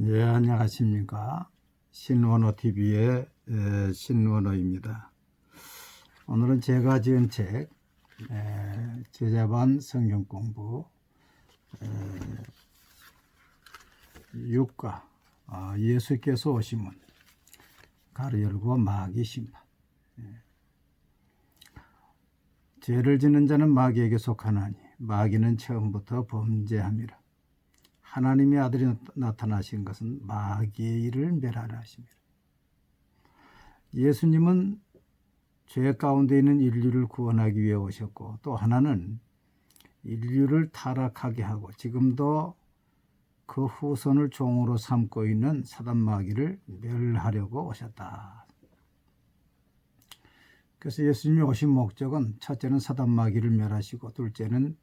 예, 안녕하십니까. 신원호 TV의 신원호입니다. 오늘은 제가 지은 책, 에, 제자반 성경 공부, 에, 육가, 아, 예수께서 오시면, 가로 열고 마귀 심판. 예. 죄를 지는 자는 마귀에게 속하나니, 마귀는 처음부터 범죄함이라. 하나님의 아들이 나타나신 것은 마귀의 일을 멸하라 하십니다. 예수님은 죄 가운데 있는 인류를 구원하기 위해 오셨고 또 하나는 인류를 타락하게 하고 지금도 그 후손을 종으로 삼고 있는 사단 마귀를 멸하려고 오셨다. 그래서 예수님이 오신 목적은 첫째는 사단 마귀를 멸하시고 둘째는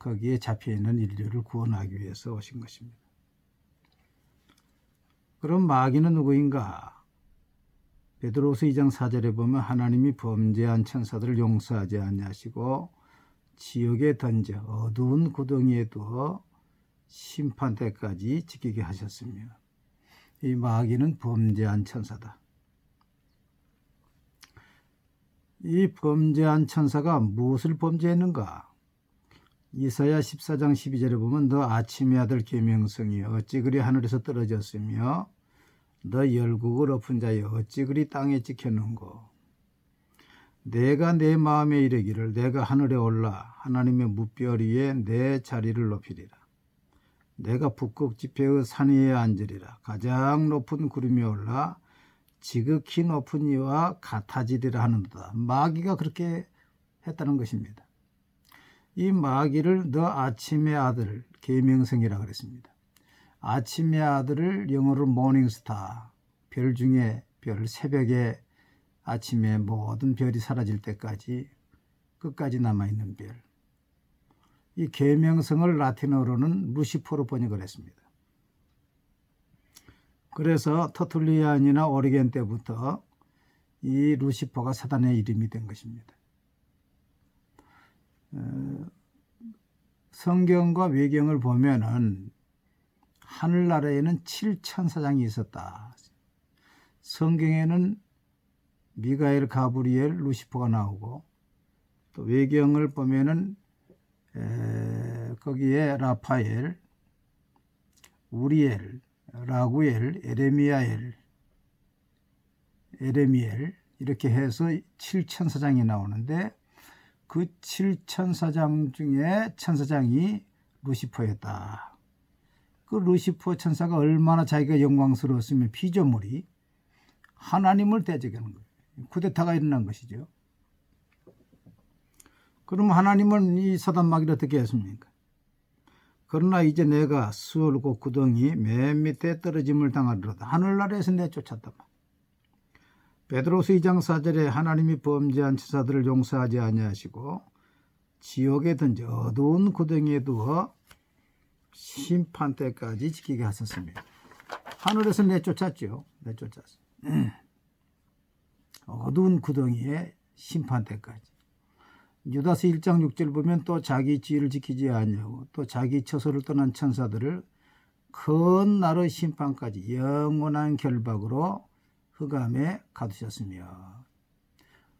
거기에 잡혀 있는 인류를 구원하기 위해서 오신 것입니다. 그럼 마귀는 누구인가? 베드로서 2장 4절에 보면 하나님이 범죄한 천사들을 용서하지 아니하시고 지옥에 던져 어두운 구덩이에 두어 심판 때까지 지키게 하셨으며 이 마귀는 범죄한 천사다. 이 범죄한 천사가 무엇을 범죄했는가? 이사야 14장 12절에 보면 너 아침의 아들 계명성이 어찌 그리 하늘에서 떨어졌으며 너 열국을 엎은 자여 어찌 그리 땅에 찍혔는고? 내가 내 마음에 이르기를 내가 하늘에 올라 하나님의 무별 위에 내 자리를 높이리라. 내가 북극 지폐의 산 위에 앉으리라. 가장 높은 구름이 올라 지극히 높은 이와 같아지리라 하는도다. 마귀가 그렇게 했다는 것입니다 이 마귀를 너 아침의 아들 계명성이라 그랬습니다. 아침의 아들을 영어로 모닝스타 별 중에 별 새벽에 아침에 모든 별이 사라질 때까지 끝까지 남아 있는 별. 이 계명성을 라틴어로는 루시퍼로 번역을 했습니다. 그래서 터툴리안이나 오리겐 때부터 이 루시퍼가 사단의 이름이 된 것입니다. 어, 성경과 외경을 보면은 하늘나라에는 7천 사장이 있었다. 성경에는 미가엘, 가브리엘, 루시퍼가 나오고 또 외경을 보면은 에, 거기에 라파엘, 우리엘, 라구엘, 에레미야엘, 에레미엘 이렇게 해서 7천 사장이 나오는데 그 7천사장 중에 천사장이 루시퍼였다. 그 루시퍼 천사가 얼마나 자기가 영광스러웠으면 피조물이 하나님을 대적하는 거예요. 쿠데타가 일어난 것이죠. 그럼 하나님은 이 사단 마귀를 어떻게 했습니까? 그러나 이제 내가 수월고 구덩이 맨 밑에 떨어짐을 당하리로다. 하늘나라에서 내쫓았다. 베드로스 2장 4절에 하나님이 범죄한 천사들을 용서하지 아니하시고 지옥에 던져 어두운 구덩이에 두어 심판 때까지 지키게 하셨습니다. 하늘에서 내쫓았죠. 내쫓았어. 어두운 구덩이에 심판 때까지. 유다스 1장 6절 보면 또 자기 지위를 지키지 아니하고 또 자기 처소를 떠난 천사들을 큰 나라의 심판까지 영원한 결박으로 흑암에 가두셨으며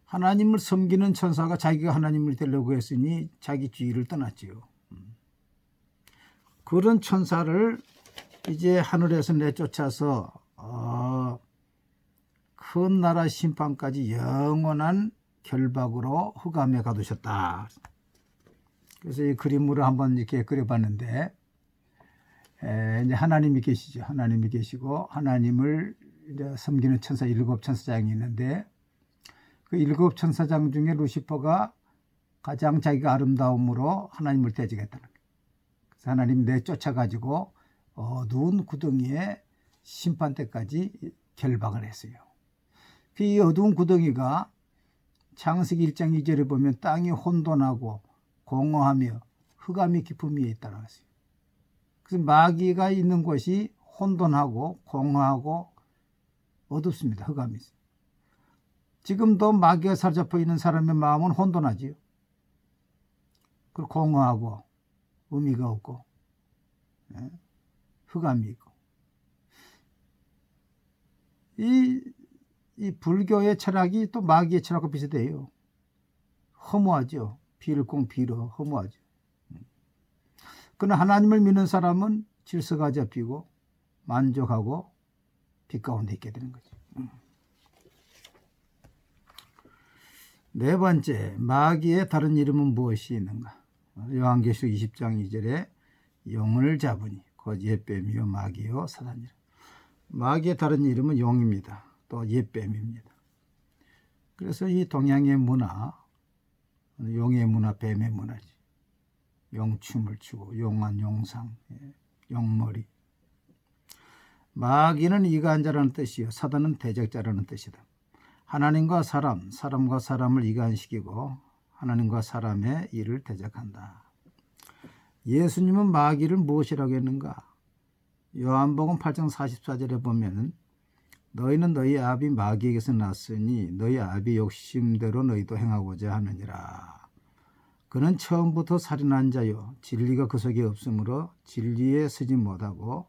하나님을 섬기는 천사가 자기가 하나님을 되려고 했으니 자기 주의를 떠났지요. 음. 그런 천사를 이제 하늘에서 내쫓아서 어, 큰 나라 심판까지 영원한 결박으로 흑암에 가두셨다. 그래서 이 그림으로 한번 이렇게 그려봤는데 에, 이제 하나님이 계시죠. 하나님이 계시고 하나님을 이제 섬기는 천사 일곱 천사장이 있는데 그 일곱 천사장 중에 루시퍼가 가장 자기가 아름다움으로 하나님을 대적했다는 거예요. 그래서 하나님 내쫓아가지고 어두운 구덩이에 심판 때까지 결박을 했어요. 그이 어두운 구덩이가 창세기 1장 2절에 보면 땅이 혼돈하고 공허하며 흑암이 깊음 위에 있다는 것이에요. 그래서 마귀가 있는 곳이 혼돈하고 공허하고 어둡습니다. 흑암이. 지금도 마귀가 사로잡혀 있는 사람의 마음은 혼돈하지요. 그 공허하고 의미가 없고 예? 흑암이 있고 이, 이 불교의 철학이 또 마귀의 철학과 비슷해요. 허무하죠. 빌공 빌어 허무하죠. 그러나 하나님을 믿는 사람은 질서가 잡히고 만족하고 빛 가운데 있게 되는 거죠. 네 번째, 마귀의 다른 이름은 무엇이 있는가? 요한계시록 20장 2절에 용을 잡으니 곧 옛뱀이요 마귀요 사단이라. 마귀의 다른 이름은 용입니다. 또 옛뱀입니다. 그래서 이 동양의 문화, 용의 문화, 뱀의 문화지. 용춤을 추고 용한 용상, 예, 용머리. 마귀는 이간자라는 뜻이요, 사단은 대적자라는 뜻이다. 하나님과 사람, 사람과 사람을 이간시키고 하나님과 사람의 일을 대적한다. 예수님은 마귀를 무엇이라고 했는가? 요한복음 8장 44절에 보면은 너희는 너희 아비 마귀에게서 났으니 너희 아비 욕심대로 너희도 행하고자 하느니라. 그는 처음부터 살인한 자요 진리가 그 속에 없으므로 진리에 서지 못하고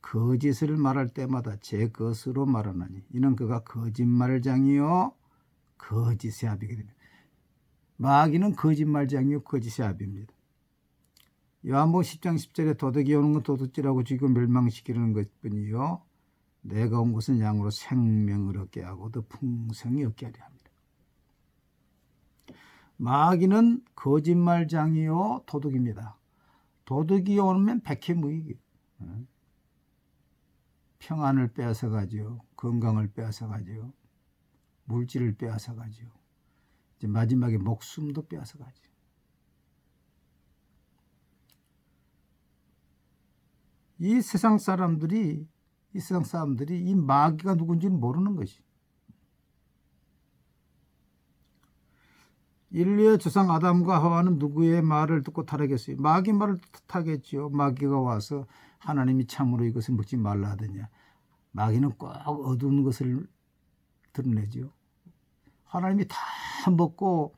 거짓을 말할 때마다 제 것으로 말하나니 이는 그가 거짓말장이요 거짓의 아비게 됩니다. 마귀는 거짓말장이요 거짓의 아비입니다. 요한복 10장 10절에 도둑이 오는 건 도둑질하고 죽이고 멸망시키는 것뿐이요 내가 온 것은 양으로 생명을 얻게 하고 더 풍성히 얻게 하려 합니다. 마귀는 거짓말장이요 도둑입니다. 도둑이 오면 백해무익이 평안을 빼앗아 가지요. 건강을 빼앗아 가지요. 물질을 빼앗아 가지요. 이제 마지막에 목숨도 빼앗아 가지요. 이 세상 사람들이 이 세상 사람들이 이 마귀가 누군지는 모르는 것이. 인류의 조상 아담과 하와는 누구의 말을 듣고 타락했어요? 마귀 말을 타겠지요. 마귀가 와서 하나님이 참으로 이것을 먹지 말라 하더냐. 마귀는 꼭 어두운 것을 드러내지요. 하나님이 다 먹고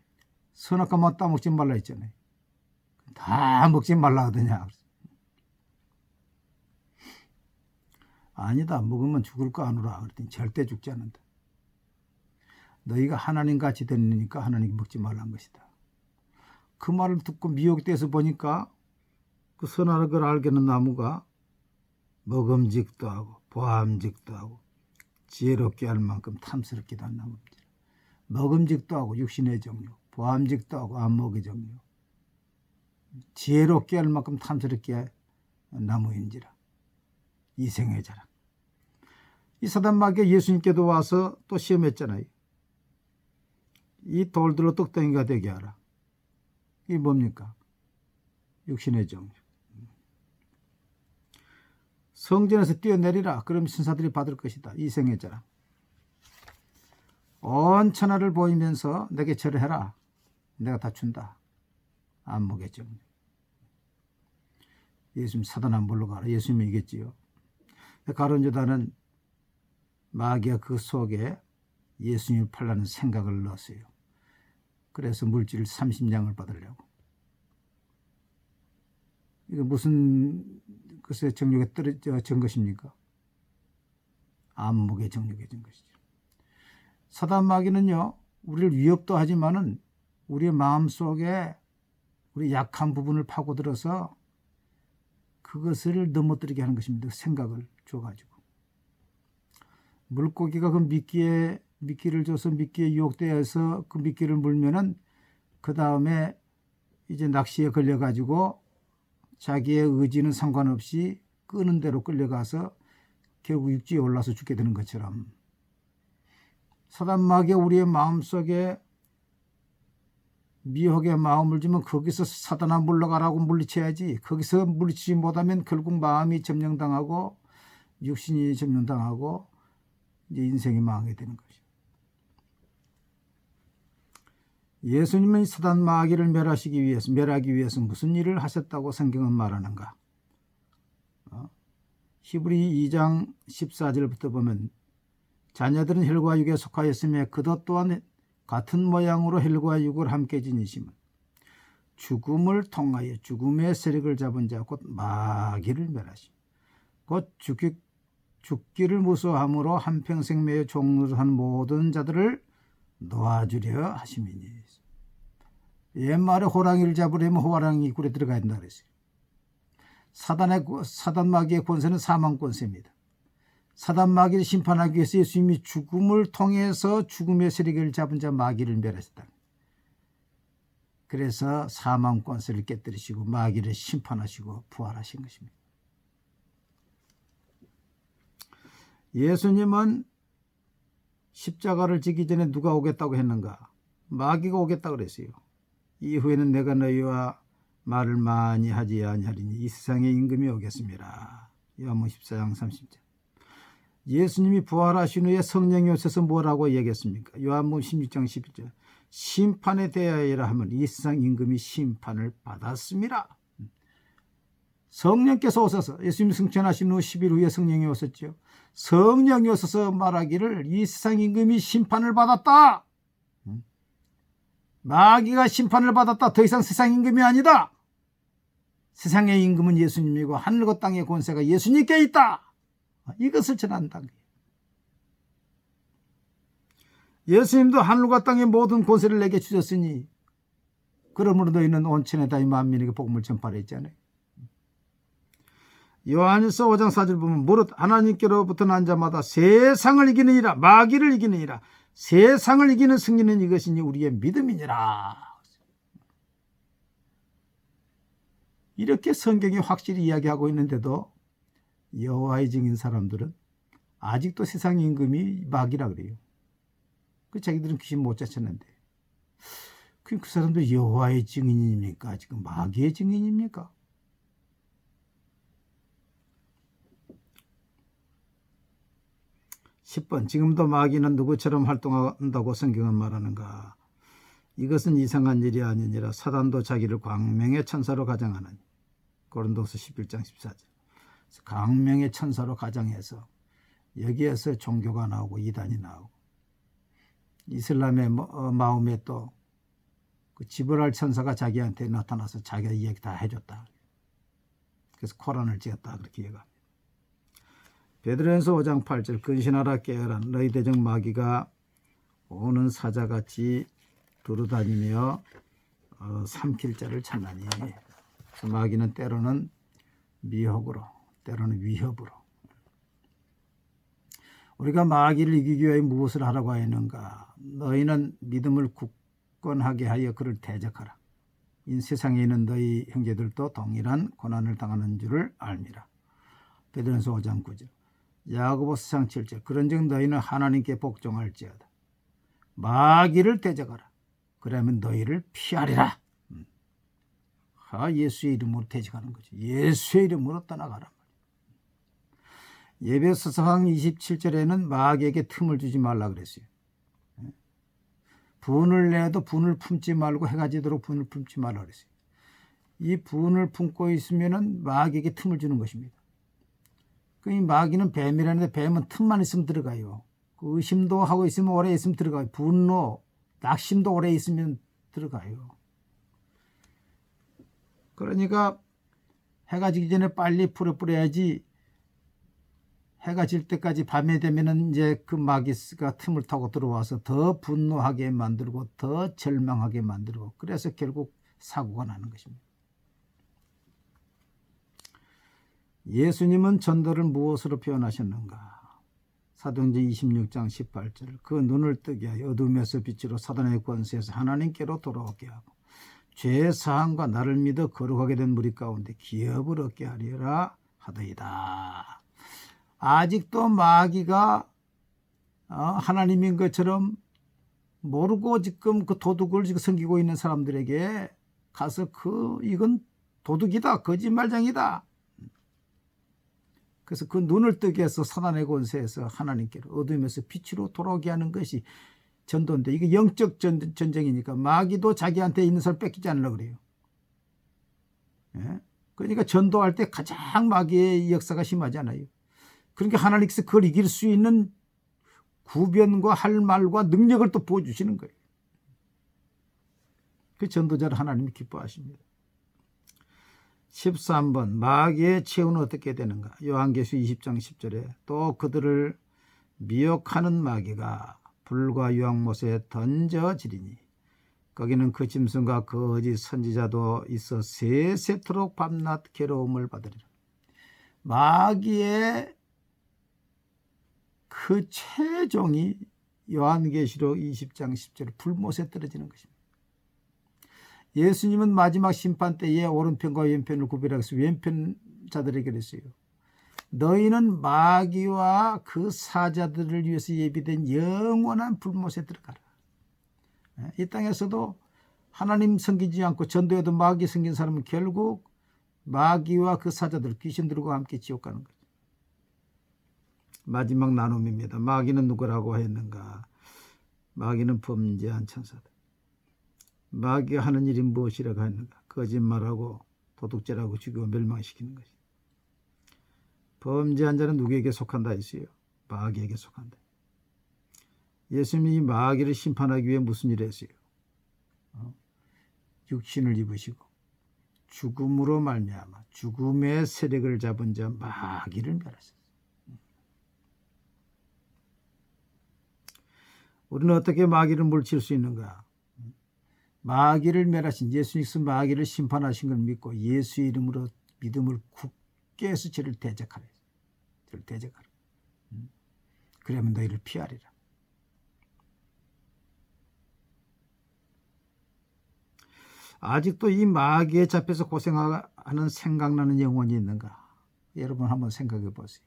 선악과 만 따먹지 말라 했잖아요. 다 먹지 말라 하더냐. 아니다. 먹으면 죽을 거 아누라. 그랬더니 절대 죽지 않는다. 너희가 하나님 같이 되니까 하나님 먹지 말란 것이다. 그 말을 듣고 미혹돼서 보니까 그 선악을 걸 알게는 나무가 먹음직도 하고 보암직도 하고 지혜롭게 할 만큼 탐스럽기도 한 나무입니다. 먹음직도 하고 육신의 정욕, 보암직도 하고 안목의 정욕, 지혜롭게 할 만큼 탐스럽게 할 나무인지라 이생의 자랑. 이 사단 마귀가 예수님께도 와서 또 시험했잖아요. 이 돌들로 떡덩이가 되게 하라. 이게 뭡니까? 육신의 정욕. 성전에서 뛰어내리라. 그럼 신사들이 받을 것이다. 이생의 자랑. 온 천하를 보이면서 내게 절해라. 내가 다 준다. 정욕. 예수님 사단아 물러가라. 예수님이 이겼지요. 가론유다는 마귀가 그 속에 예수님을 팔라는 생각을 넣었어요. 그래서 물질 30냥을 받으려고. 이거 무슨 글쎄 정력에 떨어져 전 것입니까? 안목의 정력에 전 것이죠. 사단 마귀는요, 우리를 위협도 하지만은 우리의 마음 속에 우리 약한 부분을 파고들어서 그것을 넘어뜨리게 하는 것입니다. 생각을 줘가지고. 물고기가 그 미끼에 미끼를 줘서 미끼에 유혹되어서 그 미끼를 물면은 그 다음에 이제 낚시에 걸려가지고 자기의 의지는 상관없이 끄는 대로 끌려가서 결국 육지에 올라서 죽게 되는 것처럼. 사단마귀 우리의 마음속에 미혹의 마음을 주면 거기서 사단아 물러가라고 물리쳐야지. 거기서 물리치지 못하면 결국 마음이 점령당하고 육신이 점령당하고 이제 인생이 망하게 되는 것이죠. 예수님은 사단 마귀를 멸하시기 위해서 멸하기 위해서 무슨 일을 하셨다고 성경은 말하는가? 어? 히브리 2장 14절부터 보면 자녀들은 혈과 육에 속하였으며 그도 또한 같은 모양으로 혈과 육을 함께 지니심은 죽음을 통하여 죽음의 세력을 잡은 자 곧 마귀를 멸하심 곧 죽기 죽기를 무서함으로 한평생 매여 종노릇한 모든 자들을 놓아주려 하심이니 옛말에 호랑이를 잡으려면 호랑이 굴에 들어가야 된다 그랬어요. 사단의 사단 마귀의 권세는 사망 권세입니다. 사단 마귀를 심판하기 위해서 예수님이 죽음을 통해서 죽음의 세력을 잡은 자 마귀를 멸하셨다. 그래서 사망 권세를 깨뜨리시고 마귀를 심판하시고 부활하신 것입니다. 예수님은 십자가를 지기 전에 누가 오겠다고 했는가? 마귀가 오겠다고 그랬어요. 이후에는 내가 너희와 말을 많이 하지 아니하리니 이 세상에 임금이 오겠습니다. 요한복음 14장 30절. 예수님이 부활하신 후에 성령이 오셔서 뭐라고 얘기했습니까? 요한복음 16장 11절. 심판에 대하여라 하면 이 세상 임금이 심판을 받았습니다. 성령께서 오셔서 예수님 승천하신 후 10일 후에 성령이 오셨죠. 성령이 오셔서 말하기를 이 세상 임금이 심판을 받았다. 마귀가 심판을 받았다. 더 이상 세상 임금이 아니다. 세상의 임금은 예수님이고 하늘과 땅의 권세가 예수님께 있다. 이것을 전한다. 예수님도 하늘과 땅의 모든 권세를 내게 주셨으니 그러므로 너희는 온천에 다이 만민에게 복음을 전파라 했잖아요. 요한일서 5장 4절 보면 무릇 하나님께로부터 난 자마다 세상을 이기느니라 마귀를 이기느니라 세상을 이기는 승리는 이것이니 우리의 믿음이니라. 이렇게 성경이 확실히 이야기하고 있는데도 여호와의 증인 사람들은 아직도 세상 임금이 마귀라 그래요. 그 자기들은 귀신 못 쫓았는데 그, 그 사람들 여호와의 증인입니까? 지금 마귀의 증인입니까? (10번) 지금도 마귀는 누구처럼 활동한다고 성경은 말하는가 이것은 이상한 일이 아니니라 사단도 자기를 광명의 천사로 가장하는 고린도서 11장 14절 광명의 천사로 가장해서 여기에서 종교가 나오고 이단이 나오고 이슬람의 어, 마음에 또 그 지브랄 천사가 자기한테 나타나서 자기가 이야기 다 해줬다. 그래서 코란을 지었다 그렇게 얘기합니다. 베드로전서 5장 8절 근신하라 깨어라 너희 대적 마귀가 오는 사자같이 두루다니며 어, 삼킬 자를 찾나니 마귀는 때로는 미혹으로 때로는 위협으로 우리가 마귀를 이기기 위해 무엇을 하라고 하였는가? 너희는 믿음을 굳건하게 하여 그를 대적하라. 이 세상에 있는 너희 형제들도 동일한 고난을 당하는 줄을 알미라. 베드로전서 5장 9절. 야고보서 4장 7절. 그런즉 너희는 하나님께 복종할지어다. 마귀를 대적하라. 그러면 너희를 피하리라. 음. 아, 예수의 이름으로 대적하는 거죠. 예수의 이름으로 떠나가라. 예배서 상 27절에는 마귀에게 틈을 주지 말라 그랬어요. 분을 내도 분을 품지 말고 해가 지도록 분을 품지 말라 그랬어요. 이 분을 품고 있으면은 마귀에게 틈을 주는 것입니다. 그 이 마귀는 뱀이라는데 뱀은 틈만 있으면 들어가요. 그 의심도 하고 있으면 오래 있으면 들어가요. 분노, 낙심도 오래 있으면 들어가요. 그러니까 해가 지기 전에 빨리 풀어 뿌려야지 해가 질 때까지 밤에 되면은 이제 그 마귀스가 틈을 타고 들어와서 더 분노하게 만들고 더 절망하게 만들고 그래서 결국 사고가 나는 것입니다. 예수님은 전도를 무엇으로 표현하셨는가? 사도행전 26장 18절 그 눈을 뜨게 하여 어둠에서 빛으로 사단의 권세에서 하나님께로 돌아오게 하고 죄 사함과 나를 믿어 거룩하게 된 무리 가운데 기업을 얻게 하리라 하더이다. 아직도 마귀가 어, 하나님인 것처럼 모르고 지금 그 도둑을 지금 섬기고 있는 사람들에게 가서 그 이건 도둑이다 거짓말장이다 그래서 그 눈을 뜨게 해서 사단의 권세에서 하나님께로 어둠에서 빛으로 돌아오게 하는 것이 전도인데 이게 영적 전, 전쟁이니까 마귀도 자기한테 있는 설 뺏기지 않으려고 그래요. 예? 그러니까 전도할 때 가장 마귀의 역사가 심하잖아요. 그러니까 하나님께서 그걸 이길 수 있는 구변과 할 말과 능력을 또 보여주시는 거예요. 그 전도자를 하나님이 기뻐하십니다. 13번 마귀의 최후는 어떻게 되는가? 요한계시 20장 10절에 또 그들을 미혹하는 마귀가 불과 유황못에 던져지리니 거기는 그 짐승과 거짓 선지자도 있어 세세토록 밤낮 괴로움을 받으리라. 마귀의 그 최종이 요한계시록 20장 10절 불못에 떨어지는 것입니다. 예수님은 마지막 심판 때에 오른편과 왼편을 구별하겠어 왼편 자들에게 그랬어요. 너희는 마귀와 그 사자들을 위해서 예비된 영원한 불못에 들어가라. 예, 이 땅에서도 하나님 섬기지 않고 전도에도 마귀 섬긴 사람은 결국 마귀와 그 사자들 귀신들과 함께 지옥 가는 거죠. 마지막 나눔입니다. 마귀는 누구라고 했는가? 마귀는 범죄한 천사들. 마귀가 하는 일이 무엇이라고 했는가? 거짓말하고 도둑질하고 죽이고 멸망시키는 것이. 범죄한 자는 누구에게 속한다 했어요? 마귀에게 속한다. 예수님이 이 마귀를 심판하기 위해 무슨 일을 했어요? 어? 육신을 입으시고 죽음으로 말미암아 죽음의 세력을 잡은 자 마귀를 멸하셨어요. 우리는 어떻게 마귀를 물칠 수 있는가? 마귀를 멸하신 예수님께서 마귀를 심판하신 걸 믿고 예수 이름으로 믿음을 굳게 해서 저를 대적하라. 저를 대적하라. 음. 그러면 너희를 피하리라. 아직도 이 마귀에 잡혀서 고생하는 생각나는 영혼이 있는가? 여러분 한번 생각해 보세요.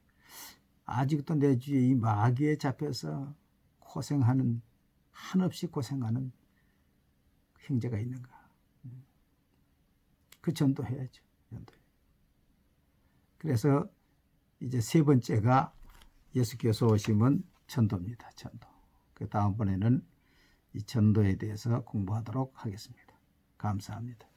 아직도 내 주위에 이 마귀에 잡혀서 고생하는 한없이 고생하는 형제가 있는가? 그 전도해야죠. 전도. 그래서 이제 세 번째가 예수께서 오심은 전도입니다. 전도. 그 다음번에는 이 전도에 대해서 공부하도록 하겠습니다. 감사합니다.